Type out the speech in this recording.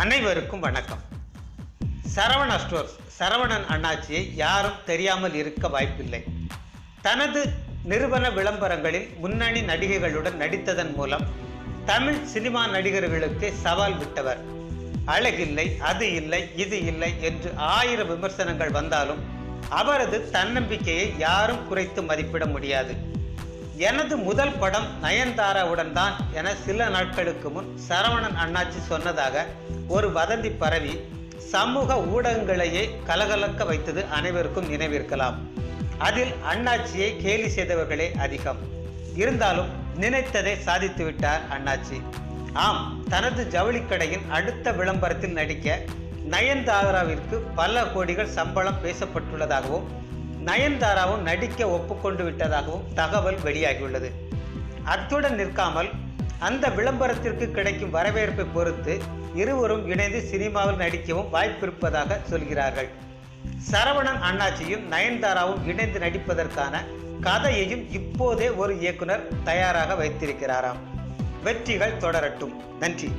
அனைவருக்கும் வணக்கம். சரவண ஸ்டோர்ஸ் சரவணன் அண்ணாச்சியை யாரும் தெரியாமல் இருக்க வாய்ப்பில்லை. தனது நிறுவன விளம்பரங்களில் முன்னணி நடிகைகளுடன் நடித்ததன் மூலம் தமிழ் சினிமா நடிகர்களுக்கு சவால் விட்டவர். அழகில்லை அது இல்லை இது இல்லை என்று ஆயிரம் விமர்சனங்கள் வந்தாலும் அவரது தன்னம்பிக்கையை யாரும் குறைத்து மதிப்பிட முடியாது. எனது முதல் படம் நயன்தாராவுடன் தான் என சில நாட்களுக்கு முன் சரவணன் அண்ணாச்சி சொன்னதாக ஒரு வதந்தி பரவி சமூக ஊடகங்களையே கலகலக்க வைத்தது அனைவருக்கும் நினைவிருக்கலாம். அதில் அண்ணாச்சியை கேலி செய்தவர்களே அதிகம். இருந்தாலும் நினைத்ததை சாதித்து விட்டார் அண்ணாச்சி. ஆம் தனது ஜவுளிக்கடையின் அடுத்த விளம்பரத்தில் நடிக்க நயன்தாராவிற்கு பல கோடிகள் சம்பளம் பேசப்பட்டுள்ளதாகவும் நயன்தாராவும் நடிக்க ஒப்புக்கொண்டு விட்டதாகவும் தகவல் வெளியாகியுள்ளது. அத்துடன் நிற்காமல் அந்த விளம்பரத்திற்கு கிடைக்கும் வரவேற்பை பொறுத்து இருவரும் இணைந்து சினிமாவில் நடிக்கவும் வாய்ப்பிருப்பதாக சொல்கிறார்கள். சரவணன் அண்ணாச்சியும் நயன்தாராவும் இணைந்து நடிப்பதற்கான கதையையும் இப்போதே ஒரு இயக்குனர் தயாராக வைத்திருக்கிறாராம். வெற்றிகள் தொடரட்டும். நன்றி.